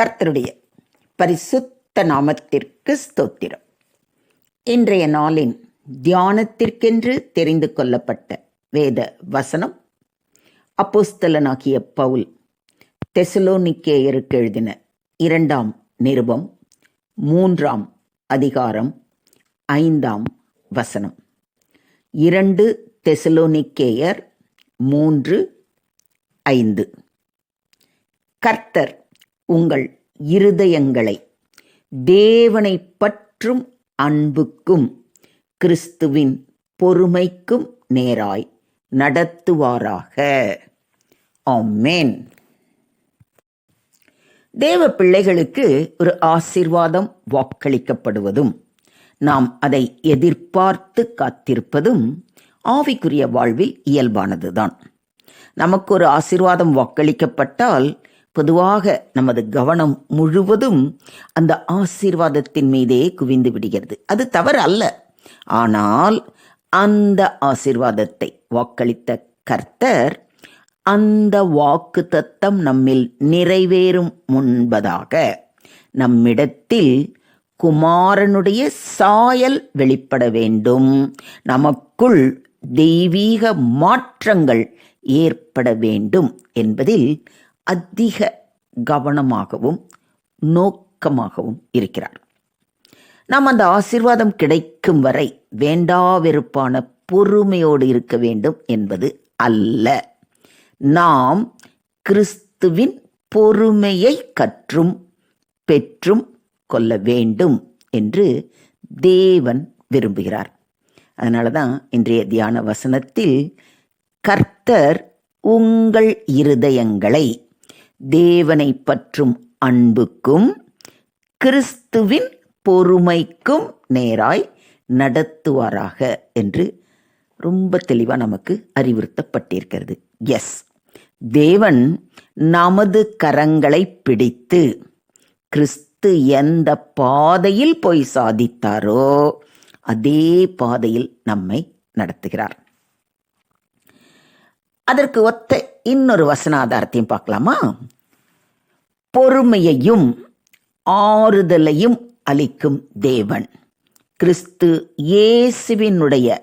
கர்த்தருடைய பரிசுத்த நாமத்திற்கு ஸ்தோத்திரம். இன்றைய நாளின் தியானத்திற்கென்று தெரிந்து கொள்ளப்பட்ட வேத வசனம் அப்போஸ்தலனாகிய பவுல் தெசலோனிக்கேயருக்கு எழுதின இரண்டாம் நிருபம் மூன்றாம் அதிகாரம் ஐந்தாம் வசனம். இரண்டு தெசலோனிக்கேயர் மூன்று ஐந்து. கர்த்தர் உங்கள் இருதயங்களை தேவனை பற்றும் அன்புக்கும் கிறிஸ்துவின் பொறுமைக்கும் நேராய் நடத்துவாராக. ஆமென். தேவ பிள்ளைகளுக்கு ஒரு ஆசீர்வாதம் வாக்களிக்கப்படுவதும் நாம் அதை எதிர்பார்த்து காத்திருப்பதும் ஆவிக்குரிய வாழ்வில் இயல்பானதுதான். நமக்கு ஒரு ஆசீர்வாதம் வாக்களிக்கப்பட்டால் பொதுவாக நமது கவனம் முழுவதும் அந்த ஆசீர்வாதத்தின் மீதே குவிந்து விடுகிறது. அது தவறு அல்ல. ஆனால் அந்த ஆசீர்வாதத்தை வாக்களித்த கர்த்தர் அந்த வாக்கு தத்தம் நம்மில் நிறைவேறும் முன்பதாக நம்மிடத்தில் குமாரனுடைய சாயல் வெளிப்பட வேண்டும். நமக்குள் தெய்வீக மாற்றங்கள் ஏற்பட வேண்டும் என்பதில் அதிக கவனமாகவும் நோக்கமாகவும் இருக்கிறார். நாம் அந்த ஆசீர்வாதம் கிடைக்கும் வரை வேண்டாவெறுப்பான பொறுமையோடு இருக்க வேண்டும் என்பது அல்ல. நாம் கிறிஸ்துவின் பொறுமையை கற்றும் பெற்றும் கொள்ள வேண்டும் என்று தேவன் விரும்புகிறார். அதனால தான் இன்றைய தியான வசனத்தில் கர்த்தர் உங்கள் இருதயங்களை தேவனை பற்றும் அன்புக்கும் கிறிஸ்துவின் பொறுமைக்கும் நேராய் நடத்துவாராக என்று ரொம்ப தெளிவாக நமக்கு அறிவுறுத்தப்பட்டிருக்கிறது. எஸ் தேவன் நமது கரங்களை பிடித்து கிறிஸ்து எந்த பாதையில் போய் சாதித்தாரோ அதே பாதையில் நம்மை நடத்துகிறார். அதற்கு ஒத்த இன்னொரு வசனாதாரத்தையும் பார்க்கலாமா? பொறுமையையும் ஆறுதலையும் அளிக்கும் தேவன். கிறிஸ்து இயேசுவினுடைய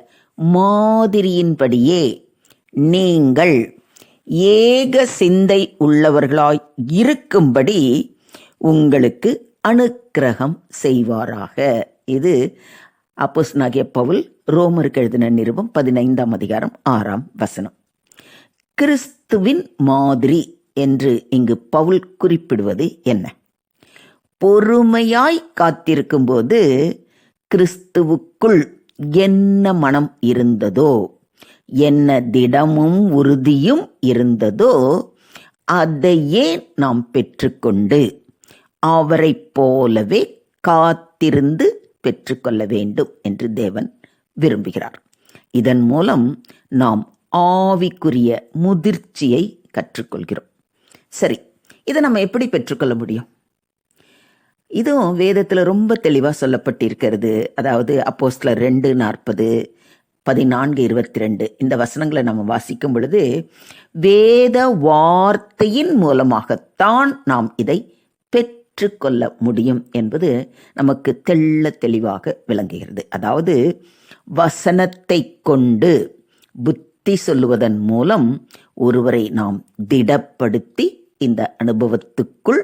மாதிரியின்படியே நீங்கள் ஏக சிந்தை உள்ளவர்களாய் இருக்கும்படி உங்களுக்கு அனுக்கிரகம் செய்வாராக. இது அப்போஸ்தலனாகிய பவுல் ரோமருக்கு எழுதின நிருபம் பதினைந்தாம் அதிகாரம் ஆறாம் வசனம். கிறிஸ்துவின் மாதிரி என்று இங்கு பவுல் குறிப்பிடுவது என்ன? பொறுமையாய் காத்திருக்கும்போது கிறிஸ்துவுக்குள் என்ன மனம் இருந்ததோ என்ன திடமும் உறுதியும் இருந்ததோ அதையே நாம் பெற்றுக்கொண்டு அவரைப் போலவே காத்திருந்து பெற்றுக்கொள்ள வேண்டும் என்று தேவன் விரும்புகிறார். இதன் மூலம் நாம் ஆவிக்குரிய முதிர்ச்சியை கற்றுக்கொள்கிறோம். சரி இதை நம்ம எப்படி பெற்றுக்கொள்ள முடியும்? இதுவும் வேதத்தில் ரொம்ப தெளிவாக சொல்லப்பட்டிருக்கிறது. அதாவது அப்போஸ்ல ரெண்டு நாற்பது பதினான்கு இருபத்தி ரெண்டு இந்த வசனங்களை நம்ம வாசிக்கும் பொழுது வேத வார்த்தையின் மூலமாகத்தான் நாம் இதை பெற்றுக்கொள்ள முடியும் என்பது நமக்கு தெள்ள தெளிவாக விளங்குகிறது. அதாவது வசனத்தை கொண்டு புத்தி புத்தி சொல்லுவதன் மூலம் ஒருவரை நாம் திடப்படுத்தி இந்த அனுபவத்துக்குள்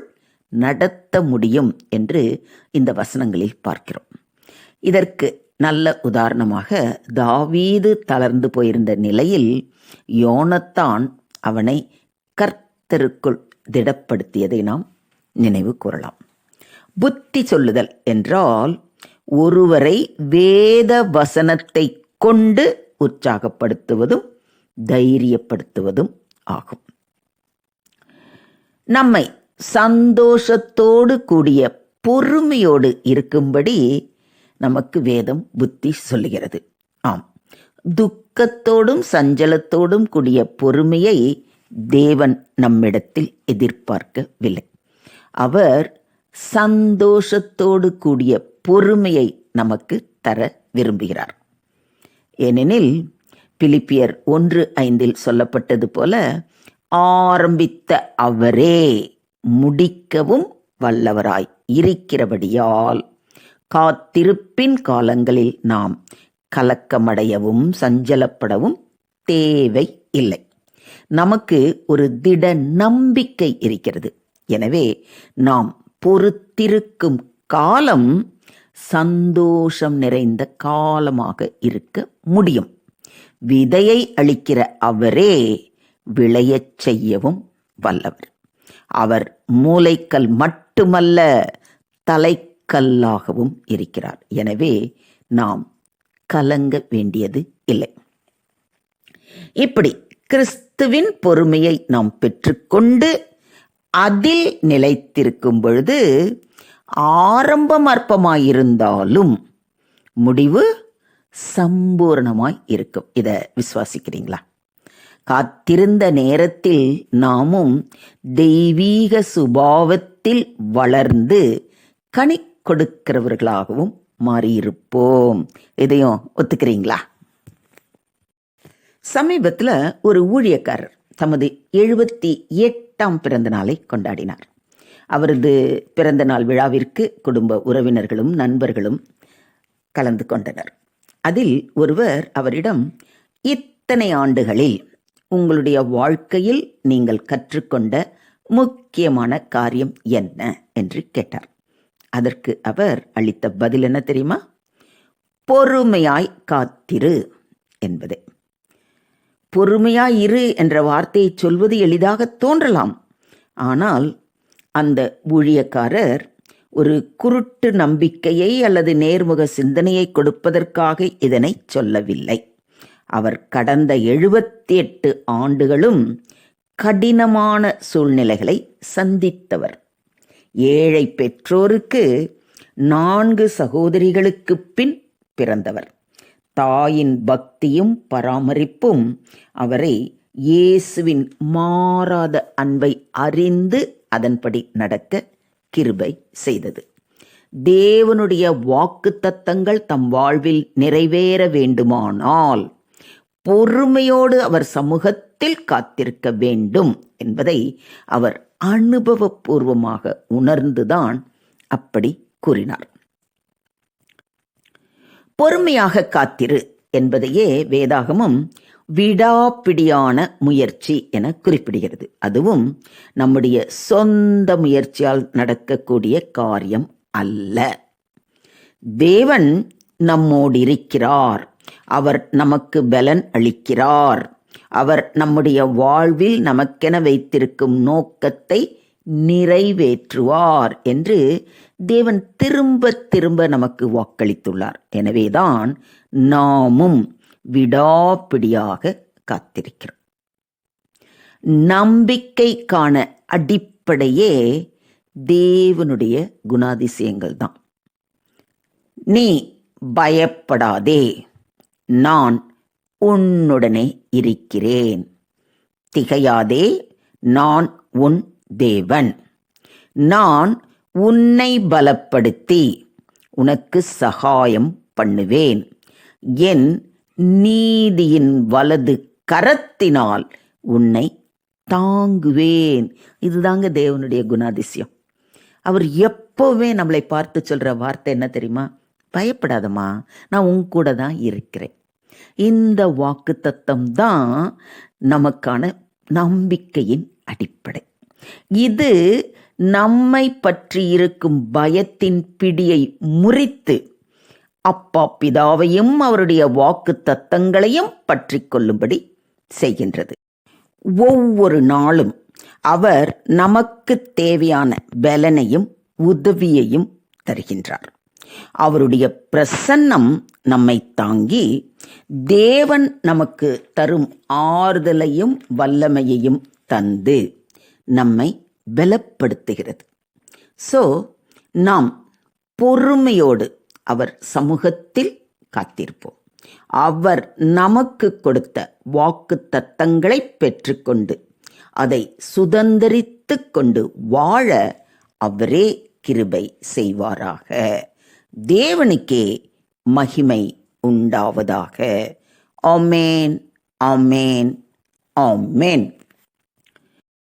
நடத்த முடியும் என்று இந்த வசனங்களில் பார்க்கிறோம். இதற்கு நல்ல உதாரணமாக தாவீது தளர்ந்து போயிருந்த நிலையில் யோனத்தான் அவனை கர்த்தருக்குள் திடப்படுத்தியதை நாம் நினைவு கூறலாம். புத்தி சொல்லுதல் என்றால் ஒருவரை வேத வசனத்தை கொண்டு உற்சாகப்படுத்துவதும் தைரியப்படுத்துவதும் ஆகும். நம்மை சந்தோஷத்தோடு கூடிய பொறுமையோடு இருக்கும்படி நமக்கு வேதம் புத்தி சொல்லுகிறது. ஆம். துக்கத்தோடும் சஞ்சலத்தோடும் கூடிய பொறுமையை தேவன் நம்மிடத்தில் எதிர்பார்க்கவில்லை. அவர் சந்தோஷத்தோடு கூடிய பொறுமையை நமக்கு தர விரும்புகிறார். ஏனெனில் பிலிப்பியர் ஒன்று ஐந்தில் சொல்லப்பட்டது போல ஆரம்பித்த அவரே முடிக்கவும் வல்லவராய் இருக்கிறபடியால் காத்திருப்பின் காலங்களில் நாம் கலக்கமடையவும் சஞ்சலப்படவும் தேவை இல்லை. நமக்கு ஒரு திட நம்பிக்கை இருக்கிறது. எனவே நாம் பொறுத்திருக்கும் காலம் சந்தோஷம் நிறைந்த காலமாக இருக்க முடியும். விதையை அளிக்கிற அவரே விளையச் செய்யவும் வல்லவர். அவர் மூளைக்கல் மட்டுமல்ல தலைக்கல்லாகவும் இருக்கிறார். எனவே நாம் கலங்க வேண்டியது இல்லை. இப்படி கிறிஸ்துவின் பொறுமையை நாம் பெற்றுக்கொண்டு அதில் நிலைத்திருக்கும் பொழுது ஆரம்பம் அற்பமாயிருந்தாலும் முடிவு சம்பூர்ணமாய் இருக்கும். இதை விசுவாசிக்கிறீங்களா? காத்திருந்த நேரத்தில் நாமும் தெய்வீக சுபாவத்தில் வளர்ந்து கனி கொடுக்கிறவர்களாகவும் மாறியிருப்போம். இதையும் ஒத்துக்கிறீங்களா? சமீபத்தில் ஒரு ஊழியக்காரர் தமது எழுபத்தி எட்டாம் பிறந்த நாளை கொண்டாடினார். அவரது பிறந்த நாள் விழாவிற்கு குடும்ப உறவினர்களும் நண்பர்களும் கலந்து கொண்டனர். அதில் ஒருவர் அவரிடம் இத்தனை ஆண்டுகளில் உங்களுடைய வாழ்க்கையில் நீங்கள் கற்றுக்கொண்ட முக்கியமான காரியம் என்ன? என்று கேட்டார். அதற்கு அவர் அளித்த பதில் என்ன தெரியுமா? பொறுமையாய் காத்திரு என்பதே. பொறுமையாய் இரு என்ற வார்த்தையை சொல்வது எளிதாக தோன்றலாம். ஆனால் அந்த ஊழியக்காரர் ஒரு குருட்டு நம்பிக்கையை அல்லது நேர்முக சிந்தனையை கொடுப்பதற்காக இதனை சொல்லவில்லை. அவர் கடந்த எழுபத்தி எட்டு ஆண்டுகளும் கடினமான சூழ்நிலைகளை சந்தித்தவர். ஏழை பெற்றோருக்கு நான்கு சகோதரிகளுக்கு பின் பிறந்தவர். தாயின் பக்தியும் பராமரிப்பும் அவரை இயேசுவின் மாறாத அன்பை அறிந்து அதன்படி நடக்க கிருபை செய்தது. தேவனுடைய வாக்கு தத்தங்கள் தம் வாழ்வில் நிறைவேற வேண்டுமானால் பொறுமையோடு அவர் சமூகத்தில் காத்திருக்க வேண்டும் என்பதை அவர் அனுபவபூர்வமாக உணர்ந்துதான் அப்படி கூறினார். பொறுமையாக காத்திரு என்பதையே வேதாகமும் விடாப்பிடியான முயற்சி என குறிப்பிடுகிறது. அதுவும் நம்முடைய சொந்த முயற்சியால் நடக்கக்கூடிய காரியம் அல்ல. தேவன் நம்மோடு இருக்கிறார் அவர் நமக்கு பலன் அளிக்கிறார். அவர் நம்முடைய வாழ்வில் நமக்கென வைத்திருக்கும் நோக்கத்தை நிறைவேற்றுவார் என்று தேவன் திரும்ப திரும்ப நமக்கு வாக்களித்துள்ளார். எனவேதான் நாமும் விடாப்பிடியாக காத்திருக்கிறோம். நம்பிக்கைக்கான அடிப்படையே தேவனுடைய குணாதிசயங்கள் தான். நீ பயப்படாதே நான் உன்னுடனே இருக்கிறேன். திகையாதே நான் உன் தேவன். நான் உன்னை பலப்படுத்தி உனக்கு சகாயம் பண்ணுவேன். என் நீதியின் வலது கரத்தினால் உன்னை தாங்குவேன். இதுதாங்க தேவனுடைய குணாதிசயம். அவர் எப்போவுமே நம்மளை பார்த்து சொல்கிற வார்த்தை என்ன தெரியுமா? பயப்படாதம்மா நான் உன் கூட தான் இருக்கிறேன். இந்த வாக்கு தத்தம் தான் நமக்கான நம்பிக்கையின் அடிப்படை. இது நம்மை பற்றி இருக்கும் பயத்தின் பிடியை முறித்து அப்பா பிதாவையும் அவருடைய வாக்கு தத்தங்களையும் பற்றி கொள்ளும்படி செய்கின்றது. ஒவ்வொரு நாளும் அவர் நமக்கு தேவையான பலனையும் உதவியையும் தருகின்றார். அவருடைய பிரசன்னம் நம்மை தாங்கி தேவன் நமக்கு தரும் ஆறுதலையும் வல்லமையையும் தந்து நம்மை பலப்படுத்துகிறது. ஸோ நாம் பொறுமையோடு அவர் சமூகத்தில் காத்திருப்போம். அவர் நமக்கு கொடுத்த வாக்கு தத்தங்களை பெற்றுக்கொண்டு அதை சுதந்திரித்து கொண்டு வாழ அவரே கிருபை செய்வாராக. தேவனுக்கே மகிமை உண்டாவதாக. ஆமேன் ஆமேன் ஆமேன்.